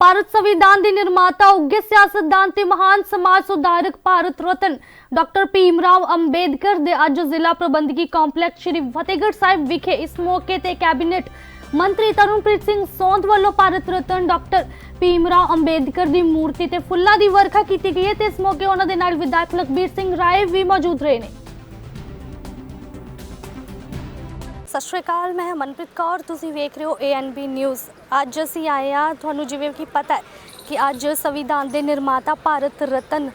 ਭਾਰਤ ਸੰਵਿਧਾਨ ਦੇ ਨਿਰਮਾਤਾ ਉੱਗੇ ਸਿਆਸਤਦਾਨ ਤੇ ਮਹਾਨ ਸਮਾਜ ਸੁਧਾਰਕ ਭਾਰਤ ਰਤਨ ਡਾਕਟਰ ਭੀਮ ਰਾਓ ਅੰਬੇਦਕਰ ਦੇ ਅੱਜ ਜ਼ਿਲ੍ਹਾ ਪ੍ਰਬੰਧਕੀ ਕੰਪਲੈਕਸ ਸ਼੍ਰੀ ਫਤਿਹਗੜ੍ਹ ਸਾਹਿਬ ਵਿਖੇ ਇਸ ਮੌਕੇ ਤੇ ਕੈਬਨਿਟ ਮੰਤਰੀ ਤਰਨਪ੍ਰੀਤ ਸਿੰਘ ਸੌਂਦ ਵੱਲੋਂ ਭਾਰਤ ਰਤਨ ਡਾਕਟਰ ਭੀਮ ਰਾਓ ਅੰਬੇਦਕਰ ਦੀ ਮੂਰਤੀ ਤੇ ਫੁੱਲਾਂ ਦੀ ਵਰਖਾ ਕੀਤੀ ਗਈ ਹੈ ਤੇ ਇਸ ਮੌਕੇ ਉਹਨਾਂ ਦੇ ਨਾਲ ਵਿਧਾਇਕ ਲਖਬੀਰ ਸਿੰਘ ਰਾਏ ਵੀ ਮੌਜੂਦ ਰਹੇ ਨੇ। ਸਤਿ ਸ਼੍ਰੀ ਅਕਾਲ ਮੈਂ ਮਨਪ੍ਰੀਤ ਕੌਰ ਤੁਸੀਂ ਵੇਖ ਰਹੇ ਹੋ ਏਐਨਬੀ ਨਿਊਜ਼ ਅੱਜ ਅਸੀਂ ਆਏ ਆ ਤੁਹਾਨੂੰ ਜਿਵੇਂ ਕਿ ਪਤਾ ਹੈ ਕਿ ਅੱਜ ਸੰਵਿਧਾਨ ਦੇ ਨਿਰਮਾਤਾ Bharat Ratna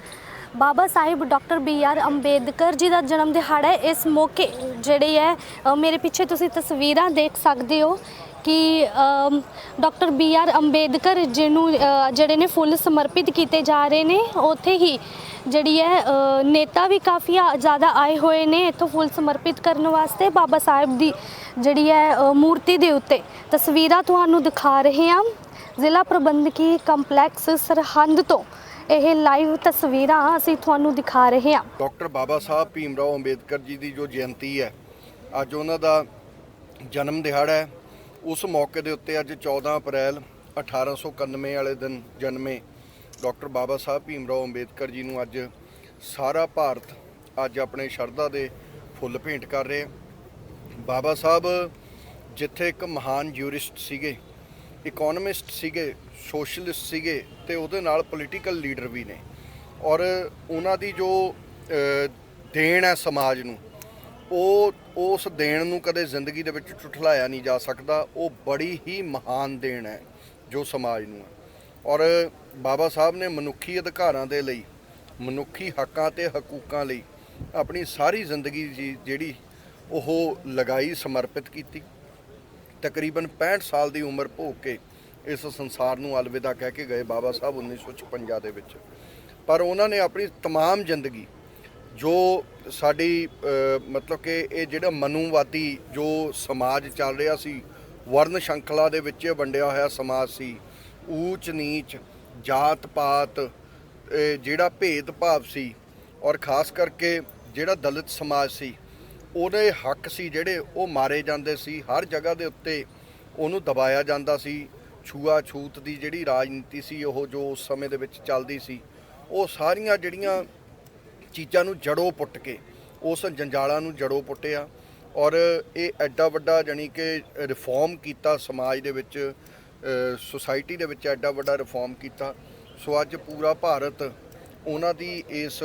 Baba Sahib doctor B R Ambedkar ji ਦਾ ਜਨਮ ਦਿਹਾੜਾ ਹੈ। ਇਸ ਮੌਕੇ ਜਿਹੜੇ ਹੈ ਅ, ਮੇਰੇ ਪਿੱਛੇ ਤੁਸੀਂ ਤਸਵੀਰਾਂ ਦੇਖ ਸਕਦੇ ਹੋ ਕਿ ਅਮ, ਡਾਕਟਰ ਬੀ ਆਰ ਅੰਬੇਦਕਰ ਜਿਹਨੂੰ ਜਿਹੜੇ ਨੇ ਫੁੱਲ ਸਮਰਪਿਤ ਕੀਤੇ ਜਾ ਰਹੇ ਨੇ ਉੱਥੇ ਹੀ ਜਿਹੜੀ ਹੈ ਨੇਤਾ ਵੀ ਕਾਫੀ ਜ਼ਿਆਦਾ ਆਏ ਹੋਏ ਨੇ ਇੱਥੋਂ ਫੁੱਲ ਸਮਰਪਿਤ ਕਰਨ ਵਾਸਤੇ। ਬਾਬਾ ਸਾਹਿਬ ਦੀ ਜਿਹੜੀ ਹੈ ਮੂਰਤੀ ਦੇ ਉੱਤੇ ਤਸਵੀਰਾਂ ਤੁਹਾਨੂੰ ਦਿਖਾ ਰਹੇ ਹਾਂ। ਜ਼ਿਲ੍ਹਾ ਪ੍ਰਬੰਧਕੀ ਕੰਪਲੈਕਸ ਸਰਹੰਦ ਤੋਂ ਇਹ ਲਾਈਵ ਤਸਵੀਰਾਂ ਅਸੀਂ ਤੁਹਾਨੂੰ ਦਿਖਾ ਰਹੇ ਹਾਂ। ਡਾਕਟਰ ਬਾਬਾ ਸਾਹਿਬ ਭੀਮ ਰਾਓ ਅੰਬੇਦਕਰ ਜੀ ਦੀ ਜੋ ਜਯੰਤੀ ਹੈ ਅੱਜ ਉਹਨਾਂ ਦਾ ਜਨਮ ਦਿਹਾੜਾ ਹੈ। ਉਸ ਮੌਕੇ ਦੇ ਉੱਤੇ ਅੱਜ 14 ਅਪ੍ਰੈਲ 1891 ਵਾਲੇ ਦਿਨ ਜਨਮੇ ਡਾਕਟਰ ਬਾਬਾ ਸਾਹਿਬ ਭੀਮ ਰਾਓ ਅੰਬੇਦਕਰ ਜੀ ਨੂੰ ਅੱਜ ਸਾਰਾ ਭਾਰਤ ਅੱਜ ਆਪਣੇ ਸ਼ਰਧਾ ਦੇ ਫੁੱਲ ਭੇਂਟ ਕਰ ਰਿਹਾ ਬਾਬਾ ਸਾਹਿਬ ਜਿੱਥੇ ਇੱਕ ਮਹਾਨ ਜੂਰਿਸਟ ਸੀਗੇ ਇਕਨੋਮਿਸਟ ਸੀਗੇ ਸੋਸ਼ਲਿਸਟ ਸੀਗੇ ਤੇ ਉਹਦੇ ਨਾਲ ਪੋਲੀਟੀਕਲ ਲੀਡਰ ਵੀ ਨੇ ਔਰ ਉਹਨਾਂ ਦੀ ਜੋ ਦੇਣ ਹੈ ਸਮਾਜ ਨੂੰ ਉਹ ਉਸ ਦੇਣ ਨੂੰ ਕਦੇ ਜ਼ਿੰਦਗੀ ਦੇ ਵਿੱਚ ਝੁਠਲਾਇਆ ਨਹੀਂ ਜਾ ਸਕਦਾ ਉਹ ਬੜੀ ਹੀ ਮਹਾਨ ਦੇਣ ਹੈ ਜੋ ਸਮਾਜ ਨੂੰ ਹੈ ਔਰ ਬਾਬਾ ਸਾਹਿਬ ਨੇ ਮਨੁੱਖੀ ਅਧਿਕਾਰਾਂ ਦੇ ਲਈ ਮਨੁੱਖੀ ਹੱਕਾਂ ਤੇ ਹਕੂਕਾਂ ਲਈ ਆਪਣੀ ਸਾਰੀ ਜ਼ਿੰਦਗੀ ਜੀ ਜਿਹੜੀ ਉਹ ਲਗਾਈ ਸਮਰਪਿਤ ਕੀਤੀ ਤਕਰੀਬਨ 65 ਸਾਲ ਦੀ ਉਮਰ ਭੋਗ ਕੇ ਇਸ ਸੰਸਾਰ ਨੂੰ ਅਲਵਿਦਾ ਕਹਿ ਕੇ ਗਏ ਬਾਬਾ ਸਾਹਿਬ 1956 ਦੇ ਵਿੱਚ ਪਰ ਉਹਨਾਂ ਨੇ ਆਪਣੀ तमाम ਜ਼ਿੰਦਗੀ ਜੋ ਸਾਡੀ ਮਤਲਬ ਕਿ ਇਹ ਜਿਹੜਾ ਮਨੂਵਾਦੀ ਜੋ ਸਮਾਜ ਚੱਲ ਰਿਹਾ ਸੀ ਵਰਨ ਸ਼ੰਖਲਾ ਦੇ ਵਿੱਚ ਵੰਡਿਆ ਹੋਇਆ ਸਮਾਜ ਸੀ, ਊਚ ਨੀਚ, ਜਾਤ ਪਾਤ, ਇਹ ਜਿਹੜਾ ਭੇਦ ਭਾਵ ਸੀ ਔਰ ਖਾਸ ਕਰਕੇ ਜਿਹੜਾ ਦਲਿਤ ਸਮਾਜ ਸੀ, ਉਹਦੇ ਹੱਕ ਸੀ ਜਿਹੜੇ ਉਹ ਮਾਰੇ ਜਾਂਦੇ ਸੀ, ਹਰ ਜਗ੍ਹਾ ਦੇ ਉੱਤੇ ਉਹਨੂੰ ਦਬਾਇਆ ਜਾਂਦਾ ਸੀ, ਛੂਆ ਛੂਤ ਦੀ ਜਿਹੜੀ ਰਾਜਨੀਤੀ ਸੀ, ਉਹ ਜੋ ਉਸ ਸਮੇਂ ਦੇ ਵਿੱਚ ਚੱਲਦੀ ਸੀ, ਉਹ ਸਾਰੀਆਂ ਜਿਹੜੀਆਂ ਚੀਜ਼ਾਂ ਨੂੰ ਜੜੋਂ ਪੁੱਟ ਕੇ, ਉਸ ਜੰਜਾਲਾਂ ਨੂੰ ਜੜੋਂ ਪੁੱਟਿਆ ਔਰ ਇਹ ਐਡਾ ਵੱਡਾ ਜਾਣੀ ਕਿ ਰਿਫਾਰਮ ਕੀਤਾ ਸਮਾਜ ਦੇ ਵਿੱਚ ਸੁਸਾਇਟੀ ਦੇ ਵਿੱਚ ਐਡਾ ਵੱਡਾ ਰਿਫਾਰਮ ਕੀਤਾ। ਸੋ ਅੱਜ ਪੂਰਾ ਭਾਰਤ ਉਹਨਾਂ ਦੀ ਇਸ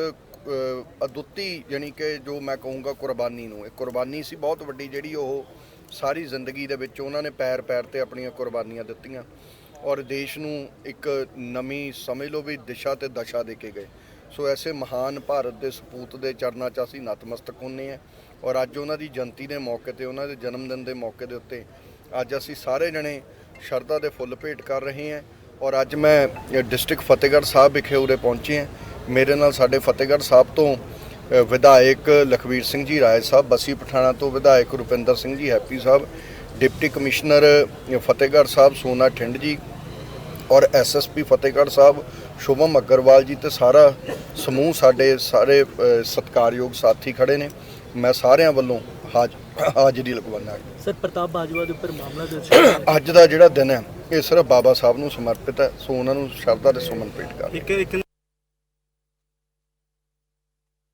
ਅਦੁੱਤੀ ਜਾਣੀ ਕਿ ਜੋ ਮੈਂ ਕਹੂੰਗਾ ਕੁਰਬਾਨੀ ਨੂੰ, ਇਹ ਕੁਰਬਾਨੀ ਸੀ ਬਹੁਤ ਵੱਡੀ ਜਿਹੜੀ ਉਹ ਸਾਰੀ ਜ਼ਿੰਦਗੀ ਦੇ ਵਿੱਚ ਉਹਨਾਂ ਨੇ ਪੈਰ ਪੈਰ ਤੇ ਆਪਣੀਆਂ ਕੁਰਬਾਨੀਆਂ ਦਿੱਤੀਆਂ ਔਰ ਦੇਸ਼ ਨੂੰ ਇੱਕ ਨਵੀਂ ਸਮਝ ਲਓ ਵੀ ਦਿਸ਼ਾ ਤੇ ਦਸ਼ਾ ਦੇ ਕੇ ਗਏ। ਸੋ ਐਸੇ ਮਹਾਨ ਭਾਰਤ ਦੇ ਸਪੂਤ ਦੇ ਚਰਨਾਂ 'ਚ ਅਸੀਂ ਨਤਮਸਤਕ ਹੁੰਨੇ ਆ ਔਰ ਅੱਜ ਉਹਨਾਂ ਦੀ ਜਯੰਤੀ ਦੇ ਮੌਕੇ ਤੇ, ਉਹਨਾਂ ਦੇ ਜਨਮ ਦਿਨ ਦੇ ਮੌਕੇ ਦੇ ਉੱਤੇ ਅੱਜ ਅਸੀਂ ਸਾਰੇ ਜਣੇ ਸ਼ਰਧਾ ਦੇ ਫੁੱਲ ਭੇਟ ਕਰ ਰਹੇ ਹਾਂ ਔਰ ਅੱਜ ਮੈਂ ਡਿਸਟ੍ਰਿਕਟ ਫਤਿਹਗੜ੍ਹ ਸਾਹਿਬ ਵਿਖੇ ਉਰੇ ਪਹੁੰਚੇ ਹਾਂ ਮੇਰੇ ਨਾਲ ਸਾਡੇ ਫਤਿਹਗੜ੍ਹ ਸਾਹਿਬ ਤੋਂ ਵਿਧਾਇਕ ਲਖਵੀਰ ਸਿੰਘ ਜੀ ਰਾਏ ਸਾਹਿਬ, ਬਸੀ ਪਠਾਣਾ ਤੋਂ ਵਿਧਾਇਕ Rupinder Singh ji Happy Sahib, deputy commissioner Fatehgarh Sahib Sona Thind ji ਔਰ ਐਸਐਸਪੀ ਫਤਿਹਗੜ੍ਹ ਸਾਹਿਬ ਸ਼ੁਭਮ ਅਗਰਵਾਲ ਜੀ ਤੇ ਸਾਰਾ ਸਮੂਹ ਸਾਡੇ ਸਾਰੇ ਸਤਿਕਾਰਯੋਗ ਸਾਥੀ ਖੜੇ ਨੇ। ਮੈਂ ਸਾਰਿਆਂ ਵੱਲੋਂ ਹਾਜ ਹਾਜ਼ਰੀ ਲਗਵਾਉਣਾ ਸਰ ਪ੍ਰਤਾਪ ਬਾਜਵਾ ਦੇ ਉੱਪਰ ਮਾਮਲਾ ਦਰਜ ਅੱਜ ਦਾ ਜਿਹੜਾ ਦਿਨ ਹੈ ਇਹ ਸਿਰਫ ਬਾਬਾ ਸਾਹਿਬ ਨੂੰ ਸਮਰਪਿਤ ਹੈ ਸੋ ਉਹਨਾਂ ਨੂੰ ਸ਼ਰਧਾ ਦੇ ਸੁਮਨ ਭੇਟ ਕਰ ਇੱਕ ਇੱਕ